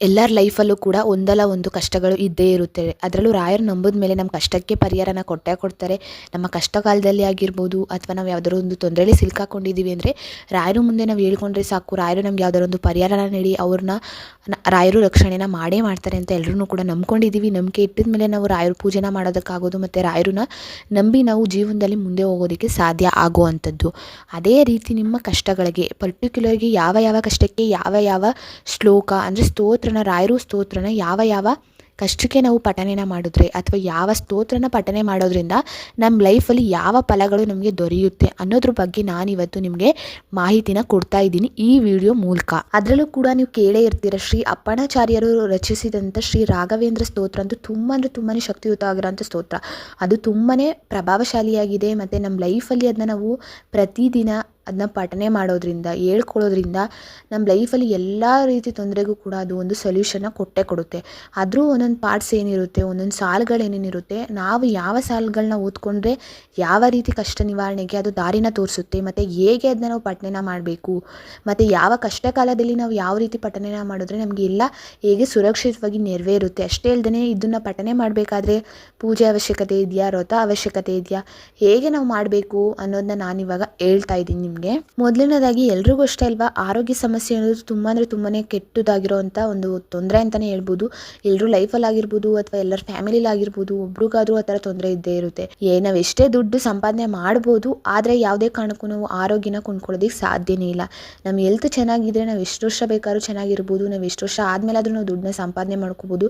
ಎಲ್ಲರ ಲೈಫಲ್ಲೂ ಕೂಡ ಒಂದಲ್ಲ ಒಂದು ಕಷ್ಟಗಳು ಇದ್ದೇ ಇರುತ್ತೆ. ಅದರಲ್ಲೂ ರಾಯರು ನಂಬಿದ ಮೇಲೆ ನಮ್ಮ ಕಷ್ಟಕ್ಕೆ ಪರಿಹಾರನ ಕೊಟ್ಟೇ ಕೊಡ್ತಾರೆ. ನಮ್ಮ ಕಷ್ಟ ಕಾಲದಲ್ಲಿ ಆಗಿರ್ಬೋದು ಅಥವಾ ನಾವು ಯಾವ್ದಾದ್ರು ಒಂದು ತೊಂದರೆಯಲ್ಲಿ ಸಿಲ್ಕಾಕೊಂಡಿದ್ದೀವಿ ಅಂದರೆ ರಾಯರು ಮುಂದೆ ನಾವು ಹೇಳ್ಕೊಂಡ್ರೆ ಸಾಕು. ರಾಯರು ನಮ್ಗೆ ಯಾವ್ದಾರು ಒಂದು ಪರಿಹಾರನ ನೀಡಿ ಅವ್ರನ್ನ ರಾಯರು ರಕ್ಷಣೆನ ಮಾಡೇ ಮಾಡ್ತಾರೆ ಅಂತ ಎಲ್ಲರೂ ಕೂಡ ನಂಬ್ಕೊಂಡಿದ್ದೀವಿ ನಂಬಿಕೆ ಇಟ್ಟಿದ ಮೇಲೆ ನಾವು ರಾಯರು ಪೂಜೆನ ಮಾಡೋದಕ್ಕಾಗೋದು ಮತ್ತು ರಾಯರನ್ನ ನಂಬಿ ನಾವು ಜೀವನದಲ್ಲಿ ಮುಂದೆ ಹೋಗೋದಕ್ಕೆ ಸಾಧ್ಯ ಆಗುವಂಥದ್ದು. ಅದೇ ರೀತಿ ನಿಮ್ಮ ಕಷ್ಟಗಳಿಗೆ, ಪರ್ಟಿಕ್ಯುಲರ್ಗೆ ಯಾವ ಯಾವ ಕಷ್ಟಕ್ಕೆ ಯಾವ ಯಾವ ಶ್ಲೋಕ ಅಂದರೆ ಸ್ತೋತ್ರನ, ರಾಯರು ಸ್ತೋತ್ರನ, ಯಾವ ಯಾವ ಕಷ್ಟಕ್ಕೆ ನಾವು ಪಠನೆನ ಮಾಡಿದ್ರೆ ಅಥವಾ ಯಾವ ಸ್ತೋತ್ರನ ಪಠನೆ ಮಾಡೋದ್ರಿಂದ ನಮ್ಮ ಲೈಫಲ್ಲಿ ಯಾವ ಫಲಗಳು ನಮಗೆ ದೊರೆಯುತ್ತೆ ಅನ್ನೋದ್ರ ಬಗ್ಗೆ ನಾನಿವತ್ತು ನಿಮಗೆ ಮಾಹಿತಿನ ಕೊಡ್ತಾ ಇದ್ದೀನಿ ಈ ವಿಡಿಯೋ ಮೂಲಕ. ಅದರಲ್ಲೂ ಕೂಡ ನೀವು ಕೇಳೇ ಇರ್ತೀರ, ಶ್ರೀ ಅಪ್ಪಣಾಚಾರ್ಯರು ರಚಿಸಿದಂಥ ಶ್ರೀ ರಾಘವೇಂದ್ರ ಸ್ತೋತ್ರ ಅಂತೂ ತುಂಬ ಅಂದರೆ ತುಂಬಾ ಶಕ್ತಿಯುತ ಆಗಿರೋಂಥ ಸ್ತೋತ್ರ. ಅದು ತುಂಬಾ ಪ್ರಭಾವಶಾಲಿಯಾಗಿದೆ ಮತ್ತು ನಮ್ಮ ಲೈಫಲ್ಲಿ ಅದನ್ನ ನಾವು ಪ್ರತಿದಿನ ಅದನ್ನ ಪಠನೆ ಮಾಡೋದ್ರಿಂದ ಹೇಳ್ಕೊಳ್ಳೋದ್ರಿಂದ ನಮ್ಮ ಲೈಫಲ್ಲಿ ಎಲ್ಲ ರೀತಿ ತೊಂದರೆಗೂ ಕೂಡ ಅದು ಒಂದು ಸೊಲ್ಯೂಷನ್ನ ಕೊಟ್ಟೇ ಕೊಡುತ್ತೆ. ಆದರೂ ಒಂದೊಂದು ಪಾರ್ಟ್ಸ್ ಏನಿರುತ್ತೆ, ಒಂದೊಂದು ಸಾಲುಗಳು ಏನೇನಿರುತ್ತೆ, ನಾವು ಯಾವ ಸಾಲುಗಳನ್ನ ಓದ್ಕೊಂಡ್ರೆ ಯಾವ ರೀತಿ ಕಷ್ಟ ನಿವಾರಣೆಗೆ ಅದು ದಾರಿನ ತೋರಿಸುತ್ತೆ, ಮತ್ತು ಹೇಗೆ ಅದನ್ನ ನಾವು ಪಠನೆನ ಮಾಡಬೇಕು, ಮತ್ತು ಯಾವ ಕಷ್ಟ ಕಾಲದಲ್ಲಿ ನಾವು ಯಾವ ರೀತಿ ಪಠನೆನ ಮಾಡಿದ್ರೆ ನಮಗೆ ಎಲ್ಲ ಹೇಗೆ ಸುರಕ್ಷಿತವಾಗಿ ನೆರವೇರುತ್ತೆ ಅಷ್ಟೇ ಅಲ್ಲದೆ ಇದನ್ನು ಪಠನೆ ಮಾಡಬೇಕಾದ್ರೆ ಪೂಜೆ ಅವಶ್ಯಕತೆ ಇದೆಯಾ, ವ್ರತ ಅವಶ್ಯಕತೆ ಇದೆಯಾ, ಹೇಗೆ ನಾವು ಮಾಡಬೇಕು ಅನ್ನೋದನ್ನ ನಾನಿವಾಗ ಹೇಳ್ತಾ ಇದ್ದೀನಿ ನಿಮಗೆ. ಮೊದಲನೇದಾಗಿ ಎಲ್ರಿಗೂ ಅಷ್ಟೇ ಅಲ್ವಾ? ಆರೋಗ್ಯ ಸಮಸ್ಯೆ ಅನ್ನೋದು ತುಂಬ ಅಂದರೆ ತುಂಬಾ ಕೆಟ್ಟದಾಗಿರೋವಂಥ ಒಂದು ತೊಂದರೆ ಅಂತಲೇ ಹೇಳ್ಬೋದು. ಎಲ್ಲರೂ ಲೈಫಲ್ಲಿ ಆಗಿರ್ಬೋದು ಅಥವಾ ಎಲ್ಲರ ಫ್ಯಾಮಿಲಿಲಿ ಆಗಿರ್ಬೋದು, ಒಬ್ರಿಗಾದ್ರೂ ಆ ಥರ ತೊಂದರೆ ಇದ್ದೇ ಇರುತ್ತೆ. ಏ, ನಾವು ಎಷ್ಟೇ ದುಡ್ಡು ಸಂಪಾದನೆ ಮಾಡ್ಬೋದು, ಆದರೆ ಯಾವುದೇ ಕಾರಣಕ್ಕೂ ನಾವು ಆರೋಗ್ಯನ ಕೊಂಡ್ಕೊಳ್ಳೋದಕ್ಕೆ ಸಾಧ್ಯನೇ ಇಲ್ಲ. ನಮ್ಮ ಹೆಲ್ತ್ ಚೆನ್ನಾಗಿದ್ರೆ ನಾವು ಎಷ್ಟು ವರ್ಷ ಬೇಕಾದ್ರೂ ಚೆನ್ನಾಗಿರ್ಬೋದು, ನಾವು ಎಷ್ಟು ವರ್ಷ ಆದಮೇಲೆ ಆದರೂ ನಾವು ದುಡ್ಡನ್ನ ಸಂಪಾದನೆ ಮಾಡ್ಕೋಬೋದು,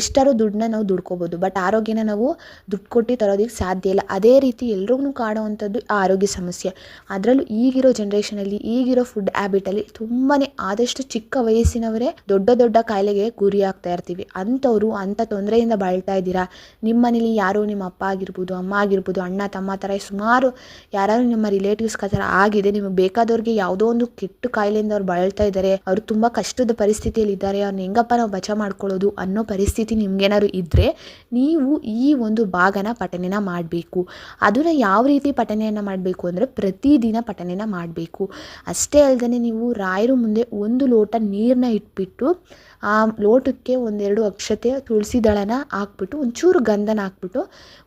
ಎಷ್ಟಾದ್ರೂ ದುಡ್ಡನ್ನ ನಾವು ದುಡ್ಕೋಬೋದು ಬಟ್ ಆರೋಗ್ಯನ ನಾವು ದುಡ್ಡು ಕೊಟ್ಟು ತರೋದಕ್ಕೆ ಸಾಧ್ಯ ಇಲ್ಲ. ಅದೇ ರೀತಿ ಎಲ್ರಿಗೂ ಕಾಡುವಂಥದ್ದು ಆರೋಗ್ಯ ಸಮಸ್ಯೆ. ಅದರಲ್ಲೂ ಈಗಿರೋ ಜನ್ರೇಷನಲ್ಲಿ ಈಗಿರೋ ಫುಡ್ ಹ್ಯಾಬಿಟಲ್ಲಿ ತುಂಬಾನೇ ಆದಷ್ಟು ಚಿಕ್ಕ ವಯಸ್ಸಿನವರೇ ದೊಡ್ಡ ದೊಡ್ಡ ಕಾಯಿಲೆಗೆ ಗುರಿ ಇರ್ತೀವಿ. ಅಂಥವ್ರು ಅಂಥ ತೊಂದರೆಯಿಂದ ಬಾಳ್ತಾ ಇದ್ದೀರಾ? ನಿಮ್ಮ ಮನೇಲಿ ಯಾರೋ ನಿಮ್ಮ ಅಪ್ಪ ಆಗಿರ್ಬೋದು, ಅಮ್ಮ ಆಗಿರ್ಬೋದು, ಅಣ್ಣ, ತಮ್ಮ ಥರ ಸುಮಾರು ಯಾರಾದ್ರೂ ನಿಮ್ಮ ರಿಲೇಟಿವ್ಸ್ ಆ ಥರ ಆಗಿದೆ, ನಿಮಗೆ ಬೇಕಾದವ್ರಿಗೆ ಯಾವುದೋ ಒಂದು ಕೆಟ್ಟ ಕಾಯಿಲೆಯಿಂದ ಅವ್ರು ಬಳಲ್ತಾ ಇದ್ದಾರೆ, ಅವರು ತುಂಬ ಕಷ್ಟದ ಪರಿಸ್ಥಿತಿಯಲ್ಲಿ ಇದ್ದಾರೆ, ಅವ್ರನ್ನ ಹೆಂಗಪ್ಪ ನಾವು ಬಚಾವ್ ಮಾಡ್ಕೊಳ್ಳೋದು ಅನ್ನೋ ಪರಿಸ್ಥಿತಿ ನಿಮ್ಗೇನಾದ್ರು ಇದ್ದರೆ ನೀವು ಈ ಒಂದು ಭಾಗನ ಪಠನೆನ ಮಾಡಬೇಕು. ಅದನ್ನ ಯಾವ ರೀತಿ ಪಠನೆಯನ್ನು ಮಾಡಬೇಕು ಅಂದರೆ ಪ್ರತಿದಿನ ಪಠನೆನ ಮಾಡಬೇಕು. ಅಷ್ಟೇ ಅಲ್ಲದೆ ನೀವು ರಾಯರು ಮುಂದೆ ಒಂದು ಲೋಟ ನೀರನ್ನ ಇಟ್ಬಿಟ್ಟು, ಆ ಲೋಟಕ್ಕೆ ಒಂದೆರಡು ಅಕ್ಷತೆ ತುಳಸಿ ದಳನ ಹಾಕ್ಬಿಟ್ಟು, ಒಂಚೂರು ಗಂಧನ ಹಾಕ್ಬಿಟ್ಟು,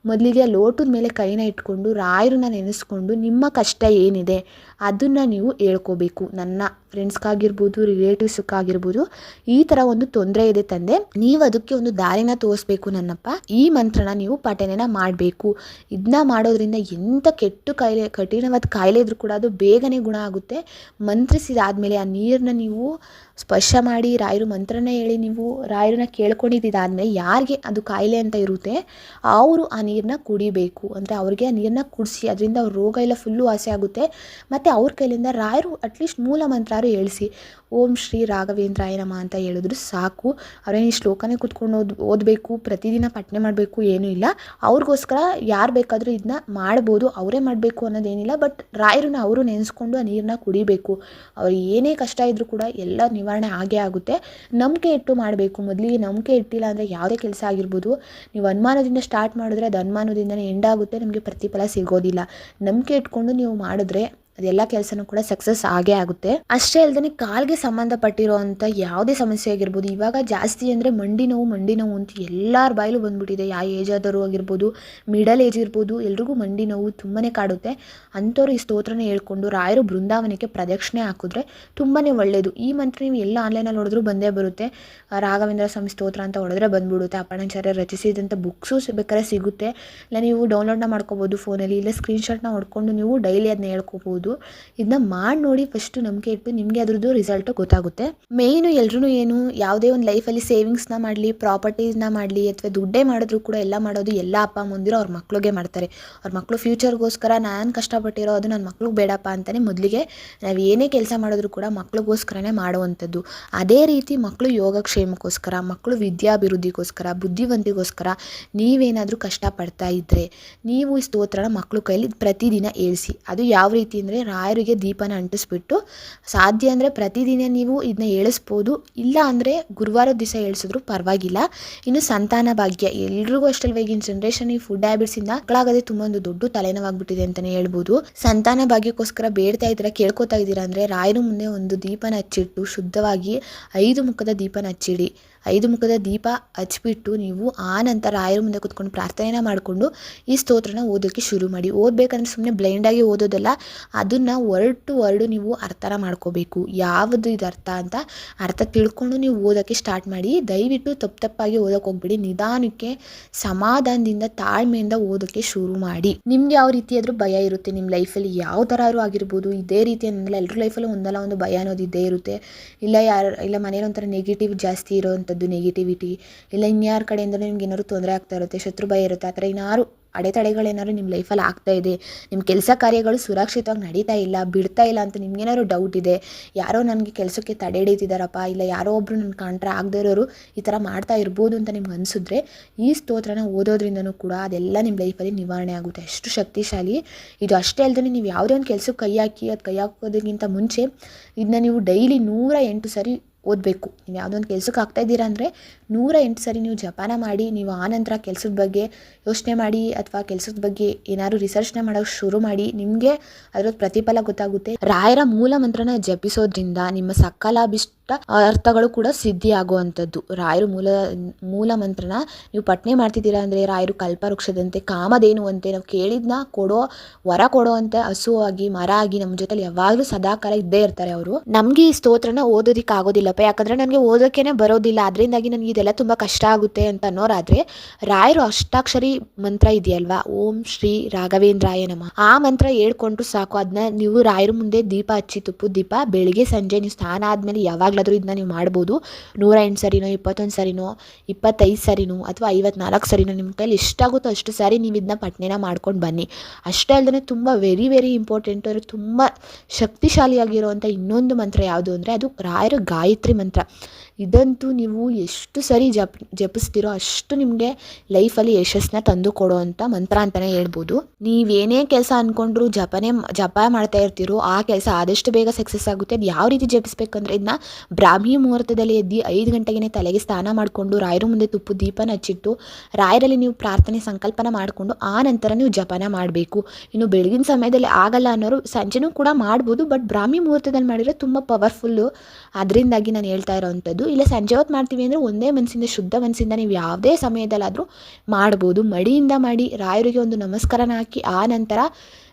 ಮೊದಲಿಗೆ ಲೋಟದ ಮೇಲೆ ಕೈನ ಇಟ್ಕೊಂಡು, ರಾಯರನ್ನ ನೆನೆಸ್ಕೊಂಡು ನಿಮ್ಮ ಕಷ್ಟ ಏನಿದೆ ಅದನ್ನು ನೀವು ಹೇಳ್ಕೋಬೇಕು. ನನ್ನ ಫ್ರೆಂಡ್ಸ್ಗಾಗಿರ್ಬೋದು, ರಿಲೇಟಿವ್ಸ್ಗಾಗಿರ್ಬೋದು, ಈ ಥರ ಒಂದು ತೊಂದರೆ ಇದೆ ತಂದೆ. ನೀವು ಅದಕ್ಕೆ ಒಂದು ದಾರಿನ ತೋರಿಸ್ಬೇಕು ನನ್ನಪ್ಪ. ಈ ಮಂತ್ರನ ನೀವು ಪಠನೆನ ಮಾಡಬೇಕು. ಇದನ್ನ ಮಾಡೋದ್ರಿಂದ ಎಂಥ ಕೆಟ್ಟ ಕಾಯಿಲೆ, ಕಠಿಣವಾದ ಕಾಯಿಲೆ ಇದ್ರೂ ಕೂಡ ಅದು ಬೇಗನೆ ಗುಣ ಆಗುತ್ತೆ. ಮಂತ್ರಿಸಿದಾದ್ಮೇಲೆ ಆ ನೀರನ್ನ ನೀವು ಸ್ಪರ್ಶ ಮಾಡಿ, ರಾಯರು ಮಂತ್ರನ ಹೇಳಿ ನೀವು ರಾಯರನ್ನ ಕೇಳ್ಕೊಂಡಿದ್ದಾದ್ಮೇಲೆ ಯಾರಿಗೆ ಅದು ಕಾಯಿಲೆ ಅಂತ ಇರುತ್ತೆ, ಅವರು ಆ ನೀರನ್ನ ಕುಡಿಬೇಕು. ಅಂದರೆ ಅವ್ರಿಗೆ ಆ ನೀರನ್ನ ಕುಡಿಸಿ, ಅದರಿಂದ ಅವ್ರ ರೋಗ ಎಲ್ಲ ಫುಲ್ಲು ವಾಸಿ ಆಗುತ್ತೆ. ಮತ್ತು ಅವ್ರ ಕೈಲಿಂದ ರಾಯರು ಅಟ್ಲೀಸ್ಟ್ ಮೂಲ ಮಂತ್ರಾರು ಹೇಳಿಸಿ, ಓಂ ಶ್ರೀ ರಾಘವೇಂದ್ರಾಯ ನಮ ಅಂತ ಹೇಳಿದ್ರು ಸಾಕು. ಅವ್ರೇನು ಈ ಶ್ಲೋಕನೇ ಕುತ್ಕೊಂಡು ಓದ್, ಓದಬೇಕು, ಪ್ರತಿದಿನ ಪಠನೆ ಮಾಡಬೇಕು ಏನೂ ಇಲ್ಲ. ಅವ್ರಿಗೋಸ್ಕರ ಯಾರು ಬೇಕಾದರೂ ಇದನ್ನ ಮಾಡ್ಬೋದು, ಅವರೇ ಮಾಡಬೇಕು ಅನ್ನೋದೇನಿಲ್ಲ. ಬಟ್ ರಾಯರನ್ನ ಅವರು ನೆನೆಸ್ಕೊಂಡು ಆ ನೀರನ್ನ ಕುಡಿಬೇಕು. ಅವ್ರು ಏನೇ ಕಷ್ಟ ಇದ್ದರೂ ಕೂಡ ಎಲ್ಲ ನಿವಾರಣೆ ಆಗೇ ಆಗುತ್ತೆ. ನಂಬಿಕೆ ಇಟ್ಟು ಮಾಡಬೇಕು. ಮೊದಲಿಗೆ ನಂಬಿಕೆ ಇಟ್ಟಿಲ್ಲ ಅಂದರೆ ಯಾವುದೇ ಕೆಲಸ ಆಗಿರ್ಬೋದು. ನೀವು ಅನುಮಾನದಿಂದ ಸ್ಟಾರ್ಟ್ ಮಾಡಿದ್ರೆ ಅದು ಅನುಮಾನದಿಂದನೇ ಎಂಡ್ ಆಗುತ್ತೆ. ನಿಮಗೆ ಪ್ರತಿಫಲ ಸಿಗೋದಿಲ್ಲ. ನಂಬಿಕೆ ಇಟ್ಕೊಂಡು ನೀವು ಮಾಡಿದ್ರೆ ಅದೆಲ್ಲ ಕೆಲಸನೂ ಕೂಡ ಸಕ್ಸಸ್ ಆಗೇ ಆಗುತ್ತೆ. ಅಷ್ಟೇ ಅಲ್ಲದೆ ಕಾಲ್ಗೆ ಸಂಬಂಧಪಟ್ಟಿರೋವಂಥ ಯಾವುದೇ ಸಮಸ್ಯೆ ಆಗಿರ್ಬೋದು, ಇವಾಗ ಜಾಸ್ತಿ ಅಂದರೆ ಮಂಡಿ ನೋವು ಮಂಡಿ ನೋವು ಅಂತ ಎಲ್ಲರ ಬಾಯಲ್ಲೂ ಬಂದ್ಬಿಟ್ಟಿದೆ. ಯಾವ ಏಜ್ ಆದರೂ ಆಗಿರ್ಬೋದು ಮಿಡಲ್ ಏಜ್ ಇರ್ಬೋದು, ಎಲ್ರಿಗೂ ಮಂಡಿ ನೋವು ತುಂಬಾ ಕಾಡುತ್ತೆ. ಅಂಥವ್ರು ಈ ಸ್ತೋತ್ರನ ಹೇಳ್ಕೊಂಡು ರಾಯರು ಬೃಂದಾವನಕ್ಕೆ ಪ್ರದಕ್ಷಿಣೆ ಹಾಕಿದ್ರೆ ತುಂಬಾ ಒಳ್ಳೆಯದು ಈ ಮಂತ್ರ ನೀವು ಎಲ್ಲ ಆನ್ಲೈನಲ್ಲಿ ಹೊಡೆದ್ರು ಬಂದೇ ಬರುತ್ತೆ. ರಾಘವೇಂದ್ರ ಸ್ವಾಮಿ ಸ್ತೋತ್ರ ಅಂತ ಹೊಡೆದ್ರೆ ಬಂದ್ಬಿಡುತ್ತೆ. ಅಪ್ಪಣಾಚಾರ್ಯ ರಚಿಸಿದಂಥ ಬುಕ್ಸು ಬೇಕಾದ್ರೆ ಸಿಗುತ್ತೆ. ಇಲ್ಲ ನೀವು ಡೌನ್ಲೋಡ್ನ ಮಾಡ್ಕೋಬೋದು ಫೋನಲ್ಲಿ ಇಲ್ಲ ಸ್ಕ್ರೀನ್ಶಾಟ್ನ ಹೊಡ್ಕೊಂಡು ನೀವು ಡೈಲಿ ಅದನ್ನ ಹೇಳ್ಕೋಬೋದು. ಇದನ್ನ ಮಾಡಿ ನೋಡಿ ಫಸ್ಟ್ ನಂಬಿಕೆ ಇಟ್ಟು ನಿಮಗೆ ಅದ್ರದ್ದು ರಿಸಲ್ಟ್ ಗೊತ್ತಾಗುತ್ತೆ. ಮೇಯ್ನು ಎಲ್ಲರೂ ಏನು, ಯಾವುದೇ ಒಂದು ಲೈಫಲ್ಲಿ ಸೇವಿಂಗ್ಸ್ನ ಮಾಡಲಿ ಪ್ರಾಪರ್ಟೀಸ್ನ ಮಾಡಲಿ, ಅಥವಾ ದುಡ್ಡೇ ಮಾಡಿದ್ರು ಕೂಡ ಎಲ್ಲ ಮಾಡೋದು ಎಲ್ಲ ಅಪ್ಪ ಮುಂದಿರೋ ಅವ್ರ ಮಕ್ಳಿಗೆ ಮಾಡ್ತಾರೆ. ಅವ್ರ ಮಕ್ಕಳು ಫ್ಯೂಚರ್ಗೋಸ್ಕರ ನಾನು ಕಷ್ಟಪಟ್ಟಿರೋ ಅದು ನನ್ನ ಮಕ್ಳಿಗೆ ಬೇಡಪ್ಪ ಅಂತಲೇ ಮೊದಲಿಗೆ ನಾವು ಏನೇ ಕೆಲಸ ಮಾಡಿದ್ರು ಕೂಡ ಮಕ್ಳಿಗೋಸ್ಕರನೇ ಮಾಡುವಂಥದ್ದು. ಅದೇ ರೀತಿ ಮಕ್ಕಳು ಯೋಗಕ್ಷೇಮಕ್ಕೋಸ್ಕರ ಮಕ್ಕಳು ವಿದ್ಯಾಭಿವೃದ್ಧಿಗೋಸ್ಕರ, ಬುದ್ಧಿವಂತಿಗೋಸ್ಕರ ನೀವೇನಾದರೂ ಕಷ್ಟಪಡ್ತಾ ಇದ್ದರೆ ನೀವು ಈ ಸ್ತೋತ್ರನ ಮಕ್ಕಳು ಕೈಲಿ ಪ್ರತಿದಿನ ಏಳಿಸಿ. ಅದು ಯಾವ ರೀತಿ ಅಂದರೆ ರಾಯರಿಗೆ ದೀಪನ ಅಂಟಿಸ್ಬಿಟ್ಟು, ಸಾಧ್ಯ ಅಂದರೆ ಪ್ರತಿದಿನ ನೀವು ಇದನ್ನ ಏಳಿಸ್ಬೋದು. ಇಲ್ಲ ಅಂದರೆ ಗುರುವಾರದ ದಿವಸ ಏಳಿಸಿದ್ರು ಪರವಾಗಿಲ್ಲ. ಇನ್ನು ಸಂತಾನ ಭಾಗ್ಯ. ಎಲ್ರಿಗೂ ಅಷ್ಟಲ್ವ ಈಗಿನ ಜನ್ರೇಷನ್ ಈ ಫುಡ್ ಹ್ಯಾಬಿಟ್ಸಿಂದ ಮಕ್ಕಳಾಗದೆ ತುಂಬ ಒಂದು ದೊಡ್ಡ ತಲೆನೋವಾಗ್ಬಿಟ್ಟಿದೆ ಅಂತಲೇ ಹೇಳ್ಬೋದು. ಸಂತಾನ ಭಾಗ್ಯಕ್ಕೋಸ್ಕರ ಬೇಡ್ತಾ ಇದ್ದೀರಾ, ಕೇಳ್ಕೊತಾ ಇದ್ದೀರಾ ಅಂದರೆ ರಾಯರು ಮುಂದೆ ಒಂದು ದೀಪನ ಹಚ್ಚಿಟ್ಟು ಶುದ್ಧವಾಗಿ ಐದು ಮುಖದ ದೀಪನ ಹಚ್ಚಿಡಿ. ಐದು ಮುಖದ ದೀಪ ಹಚ್ಬಿಟ್ಟು ನೀವು ಆ ನಂತರ ರಾಯರ ಮುಂದೆ ಕುತ್ಕೊಂಡು ಪ್ರಾರ್ಥನೆನ ಮಾಡಿಕೊಂಡು ಈ ಸ್ತೋತ್ರನ ಓದೋಕ್ಕೆ ಶುರು ಮಾಡಿ. ಓದಬೇಕಂದ್ರೆ ಸುಮ್ಮನೆ ಬ್ಲೈಂಡಾಗಿ ಓದೋದಲ್ಲ, ಅದನ್ನು ವರ್ಡ್ ಟು ವರ್ಡು ನೀವು ಅರ್ಥ ಮಾಡ್ಕೋಬೇಕು. ಯಾವುದು ಇದು ಅರ್ಥ ಅಂತ ಅರ್ಥ ತಿಳ್ಕೊಂಡು ನೀವು ಓದೋಕ್ಕೆ ಸ್ಟಾರ್ಟ್ ಮಾಡಿ, ದಯವಿಟ್ಟು ತಪ್ಪು ತಪ್ಪಾಗಿ ಓದೋಕ್ಕೆ ಹೋಗ್ಬೇಡಿ. ನಿಧಾನಕ್ಕೆ, ಸಮಾಧಾನದಿಂದ, ತಾಳ್ಮೆಯಿಂದ ಓದೋಕ್ಕೆ ಶುರು ಮಾಡಿ. ನಿಮ್ಗೆ ಯಾವ ರೀತಿ ಆದರೂ ಭಯ ಇರುತ್ತೆ. ನಿಮ್ಮ ಲೈಫಲ್ಲಿ ಯಾವ ಥರ ಆಗಿರ್ಬೋದು, ಇದೇ ರೀತಿ ಅನ್ನಲ್ಲ ಎಲ್ಲರೂ ಲೈಫಲ್ಲೂ ಒಂದಲ್ಲ ಒಂದು ಭಯ ಅನ್ನೋದು ಇದ್ದೇ ಇರುತ್ತೆ. ಇಲ್ಲ ಯಾರು, ಇಲ್ಲ ಮನೇಲಿ ಒಂಥರ ನೆಗೆಟಿವ್ ಜಾಸ್ತಿ ಇರೋವಂಥದ್ದು ನೆಗೆಟಿವಿಟಿ ಇಲ್ಲ, ಇನ್ಯಾರ ಕಡೆಯಿಂದ ನಿಮ್ಗೆ ಏನಾದ್ರು ತೊಂದರೆ ಆಗ್ತಾ ಇರುತ್ತೆ, ಶತ್ರು ಭಯ ಇರುತ್ತೆ, ಆ ಥರ ಇನ್ನಾರು ಅಡೆತಡೆಗಳೇನಾದ್ರು ನಿಮ್ಮ ಲೈಫಲ್ಲಿ ಆಗ್ತಾ ಇದೆ ನಿಮ್ಮ ಕೆಲಸ ಕಾರ್ಯಗಳು ಸುರಕ್ಷಿತವಾಗಿ ನಡೀತಾ ಇಲ್ಲ, ಬಿಡ್ತಾ ಇಲ್ಲ ಅಂತ ನಿಮ್ಗೇನಾದ್ರು ಡೌಟ್ ಇದೆ, ಯಾರೋ ನನಗೆ ಕೆಲಸಕ್ಕೆ ತಡೆ ಹಿಡಿತಿದ್ದಾರಪ್ಪ ಇಲ್ಲ ಯಾರೋ ಒಬ್ಬರು ನನ್ನ ಕಾಂಟ್ರ ಆಗದೇ ಇರೋರು ಈ ಥರ ಮಾಡ್ತಾ ಇರ್ಬೋದು ಅಂತ ನಿಮ್ಗೆ ಅನಿಸಿದ್ರೆ ಈ ಸ್ತೋತ್ರನ ಓದೋದ್ರಿಂದನೂ ಕೂಡ ಅದೆಲ್ಲ ನಿಮ್ಮ ಲೈಫಲ್ಲಿ ನಿವಾರಣೆ ಆಗುತ್ತೆ. ಅಷ್ಟು ಶಕ್ತಿಶಾಲಿ. ಇದು ಅಷ್ಟೇ ಅಲ್ಲದೆ ನೀವು ಯಾವುದೇ ಒಂದು ಕೆಲಸಕ್ಕೆ ಕೈ ಹಾಕಿ ಅದು ಕೈ ಹಾಕೋದಕ್ಕಿಂತ ಮುಂಚೆ ಇದನ್ನ ನೀವು ಡೈಲಿ ನೂರ ಎಂಟು ಸರಿ ಓದಬೇಕು. ನೀವು ಯಾವುದೋ ಒಂದು ಕೆಲ್ಸಕ್ಕೆ ಆಗ್ತಾ ಇದ್ದೀರಾ ಅಂದರೆ ನೂರ ಎಂಟು ಸರಿ ನೀವು ಜಪಾನ ಮಾಡಿ, ನೀವು ಆ ನಂತರ ಕೆಲಸದ ಬಗ್ಗೆ ಯೋಚನೆ ಮಾಡಿ ಅಥವಾ ಕೆಲಸದ ಬಗ್ಗೆ ಏನಾದ್ರು ರಿಸರ್ಚ್ನ ಮಾಡೋಕೆ ಶುರು ಮಾಡಿ, ನಿಮಗೆ ಅದರ ಪ್ರತಿಫಲ ಗೊತ್ತಾಗುತ್ತೆ. ರಾಯರ ಮೂಲ ಮಂತ್ರನ ಜಪಿಸೋದ್ರಿಂದ ನಿಮ್ಮ ಸಕಲಾಭಿಷ್ಟ ಅರ್ಥಗಳು ಕೂಡ ಸಿದ್ಧಿ ಆಗುವಂಥದ್ದು ರಾಯರು ಮೂಲ ಮೂಲ ಮಂತ್ರನ ನೀವು ಪಠನೆ ಮಾಡ್ತಿದ್ದೀರಾ ಅಂದರೆ ರಾಯರು ಕಲ್ಪವೃಕ್ಷದಂತೆ ಕಾಮದೇನು ಅಂತೆ ನಾವು ಕೇಳಿದ್ನ ಕೊಡೋ, ವರ ಕೊಡೋ ಅಂತ ಹಸುವಾಗಿ ಮರ ಆಗಿ ನಮ್ಮ ಜೊತೆಲಿ ಯಾವಾಗಲೂ ಸದಾಕಾಲ ಇದ್ದೇ ಇರ್ತಾರೆ ಅವರು. ನಮಗೆ ಈ ಸ್ತೋತ್ರನ ಓದೋದಕ್ಕೆ ಆಗೋದಿಲ್ಲಪ್ಪ ಯಾಕಂದರೆ ನನಗೆ ಓದೋಕ್ಕೇನೆ ಬರೋದಿಲ್ಲ. ಅದರಿಂದಾಗಿ ನನಗೆ ಇದೆಲ್ಲ ತುಂಬ ಕಷ್ಟ ಆಗುತ್ತೆ ಅಂತ ಅನ್ನೋರಾದರೆ ರಾಯರು ಅಷ್ಟಾಕ್ಷರಿ ಮಂತ್ರ ಇದೆಯಲ್ವಾ? ಓಂ ಶ್ರೀ ರಾಘವೇಂದ್ರಾಯ ನಮ. ಆ ಮಂತ್ರ ಹೇಳ್ಕೊಂಡ್ರು ಸಾಕು. ಅದನ್ನ ನೀವು ರಾಯರ ಮುಂದೆ ದೀಪ ಹಚ್ಚಿ ತುಪ್ಪು ದೀಪ, ಬೆಳಿಗ್ಗೆ ಸಂಜೆ ನೀವು ಸ್ನಾನ ಆದಮೇಲೆ ಯಾವಾಗಲಾದರೂ ಇದನ್ನ ನೀವು ಮಾಡ್ಬೋದು. ನೂರ ಎಂಟು ಸರಿನೋ, ಇಪ್ಪತ್ತೊಂದು ಸರಿನೋ, ಇಪ್ಪತ್ತೈದು ಸರಿನೋ ಅಥವಾ ಐವತ್ನಾಲ್ಕು ಸರಿನೋ ನಿಮ್ಮ ಕೈಲಿ ಎಷ್ಟಾಗುತ್ತೋ ಅಷ್ಟು ಸಾರಿ ನೀವು ಇದನ್ನ ಪಠಣೆನ ಮಾಡ್ಕೊಂಡು ಬನ್ನಿ. ಅಷ್ಟೇ ಅಲ್ಲದೆ ತುಂಬ ವೆರಿ ವೆರಿ ಇಂಪಾರ್ಟೆಂಟು ಅಂದರೆ ತುಂಬ ಶಕ್ತಿಶಾಲಿಯಾಗಿರುವಂಥ ಇನ್ನೊಂದು ಮಂತ್ರ ಯಾವುದು ಅಂದರೆ ಅದು ರಾಯರ ಗಾಯತ್ರಿ ಮಂತ್ರ. ಇದಂತೂ ನೀವು ಎಷ್ಟು ಸರಿ ಜಪ್, ಜಪಿಸ್ತೀರೋ ಅಷ್ಟು ನಿಮಗೆ ಲೈಫಲ್ಲಿ ಯಶಸ್ಸನ್ನ ತಂದು ಕೊಡೋ ಅಂತ ಮಂತ್ರ ಅಂತಲೇ ಹೇಳ್ಬೋದು. ನೀವೇನೇ ಕೆಲಸ ಅಂದ್ಕೊಂಡ್ರು ಜಪನೆ ಜಪ ಮಾಡ್ತಾ ಇರ್ತೀರೋ ಆ ಕೆಲಸ ಆದಷ್ಟು ಬೇಗ ಸಕ್ಸಸ್ ಆಗುತ್ತೆ. ಅದು ಯಾವ ರೀತಿ ಜಪಿಸ್ಬೇಕಂದ್ರೆ ಇದನ್ನ ಬ್ರಾಹ್ಮಿ ಮುಹೂರ್ತದಲ್ಲಿ ಎದ್ದು ಐದು ಗಂಟೆಗೆ ತಲೆಗೆ ಸ್ನಾನ ಮಾಡಿಕೊಂಡು ರಾಯರ ಮುಂದೆ ತುಪ್ಪು ದೀಪನ ಹಚ್ಚಿಟ್ಟು ರಾಯರಲ್ಲಿ ನೀವು ಪ್ರಾರ್ಥನೆ ಸಂಕಲ್ಪನ ಮಾಡಿಕೊಂಡು ಆ ನಂತರ ನೀವು ಜಪನ ಮಾಡಬೇಕು. ಇನ್ನು ಬೆಳಗಿನ ಸಮಯದಲ್ಲಿ ಆಗಲ್ಲ ಅನ್ನೋರು ಸಂಜೆನೂ ಕೂಡ ಮಾಡ್ಬೋದು, ಬಟ್ ಬ್ರಾಹ್ಮಿ ಮುಹೂರ್ತದಲ್ಲಿ ಮಾಡಿದರೆ ತುಂಬ ಪವರ್ಫುಲ್ಲು. ಅದರಿಂದಾಗಿ ನಾನು ಹೇಳ್ತಾ ಇರೋವಂಥದ್ದು ಇಲ್ಲ ಸಂಜೆ ಹೊತ್ತು ಮಾಡ್ತೀವಿ ಅಂದರೆ ಒಂದೇ ಮನಸ್ಸಿಂದ, ಶುದ್ಧ ಮನಸ್ಸಿಂದ ನೀವು ಯಾವುದೇ ಸಮಯದಲ್ಲಾದರೂ ಮಾಡ್ಬೋದು. ಮಡಿಯಿಂದ ಮಾಡಿ ರಾಯರಿಗೆ ಒಂದು ನಮಸ್ಕಾರನ ಹಾಕಿ, ಆ ನಂತರ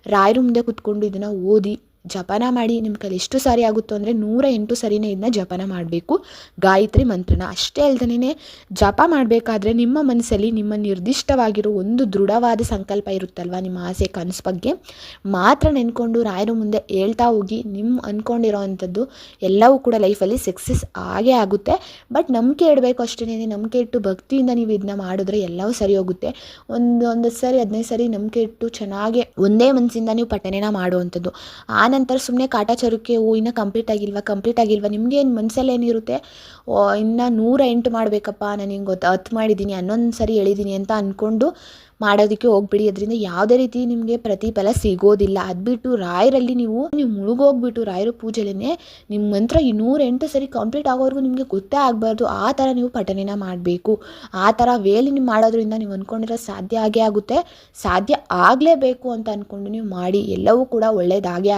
ರಾಯರ ಮುಂದೆ ಕುತ್ಕೊಂಡು ಇದನ್ನು ಓದಿ ಜಪನ ಮಾಡಿ ನಿಮ್ಮ ಕೈಲಿ ಎಷ್ಟು ಸಾರಿ ಆಗುತ್ತೋ ಅಂದರೆ ನೂರ ಎಂಟು ಸರಿನೇ ಇದನ್ನ ಜಪನ ಮಾಡಬೇಕು. ಗಾಯತ್ರಿ ಮಂತ್ರನ ಅಷ್ಟೇ ಅಲ್ದೇ ಜಪ ಮಾಡಬೇಕಾದ್ರೆ ನಿಮ್ಮ ಮನಸ್ಸಲ್ಲಿ ನಿಮ್ಮ ನಿರ್ದಿಷ್ಟವಾಗಿರೋ ಒಂದು ದೃಢವಾದ ಸಂಕಲ್ಪ ಇರುತ್ತಲ್ವ ನಿಮ್ಮ ಆಸೆ ಕನಸು ಬಗ್ಗೆ? ಮಾತ್ರ ನೆನ್ಕೊಂಡು ರಾಯರ ಮುಂದೆ ಹೇಳ್ತಾ ಹೋಗಿ ನಿಮ್ಮ ಅಂದ್ಕೊಂಡಿರೋ ಅಂಥದ್ದು ಎಲ್ಲವೂ ಕೂಡ ಲೈಫಲ್ಲಿ ಸಕ್ಸಸ್ ಆಗೇ ಆಗುತ್ತೆ. ಬಟ್ ನಂಬಿಕೆ ಇಡಬೇಕು ಅಷ್ಟೇ ನಂಬಿಕೆ ಇಟ್ಟು ಭಕ್ತಿಯಿಂದ ನೀವು ಇದನ್ನ ಮಾಡಿದ್ರೆ ಎಲ್ಲವೂ ಸರಿ ಹೋಗುತ್ತೆ. ಒಂದು ಒಂದು ಸರಿ, ಹದಿನೈದು ಸರಿ ನಂಬಿಕೆ ಇಟ್ಟು ಚೆನ್ನಾಗೆ ಒಂದೇ ಮನಸ್ಸಿಂದ ನೀವು ಪಠಣೆನ ಮಾಡುವಂಥದ್ದು. ಆ ನಂತರ ಸುಮ್ಮನೆ ಕಾಟಾಚಾರಕ್ಕೆ ಓ, ಇನ್ನೂ ಕಂಪ್ಲೀಟ್ ಆಗಿಲ್ವಾ ಕಂಪ್ಲೀಟ್ ಆಗಿಲ್ವಾ? ನಿಮಗೆ ಏನು ಮನಸ್ಸಲ್ಲಿ ಏನಿರುತ್ತೆ ಇನ್ನು ನೂರ ಎಂಟು ಮಾಡಬೇಕಪ್ಪ, ನಾನು ಹಿಂಗೆ ಗೊತ್ತು ಹತ್ತು ಮಾಡಿದ್ದೀನಿ ಹನ್ನೊಂದು ಸರಿ ಹೇಳಿದ್ದೀನಿ ಅಂತ ಅಂದ್ಕೊಂಡು ಮಾಡೋದಕ್ಕೆ ಹೋಗ್ಬಿಡಿ. ಅದರಿಂದ ಯಾವುದೇ ರೀತಿ ನಿಮಗೆ ಪ್ರತಿಫಲ ಸಿಗೋದಿಲ್ಲ. ಅದು ಬಿಟ್ಟು ರಾಯರಲ್ಲಿ ನೀವು ನೀವು ಮುಳುಗೋಗ್ಬಿಟ್ಟು ರಾಯರ ಪೂಜೆಲೇ ನಿಮ್ಮ ಮಂತ್ರ ಈ ನೂರೆಂಟು ಸರಿ ಕಂಪ್ಲೀಟ್ ಆಗೋವರೆಗೂ ನಿಮಗೆ ಗೊತ್ತೇ ಆಗಬಾರ್ದು. ಆ ಥರ ನೀವು ಪಠನೆನ ಮಾಡಬೇಕು. ಆ ಥರ ವೇಲಿ ನೀವು ಮಾಡೋದ್ರಿಂದ ನೀವು ಅಂದ್ಕೊಂಡಿರೋ ಸಾಧ್ಯ ಆಗೇ ಆಗುತ್ತೆ. ಸಾಧ್ಯ ಆಗಲೇಬೇಕು ಅಂತ ಅಂದ್ಕೊಂಡು ನೀವು ಮಾಡಿ. ಎಲ್ಲವೂ ಕೂಡ ಒಳ್ಳೆಯದಾಗೇ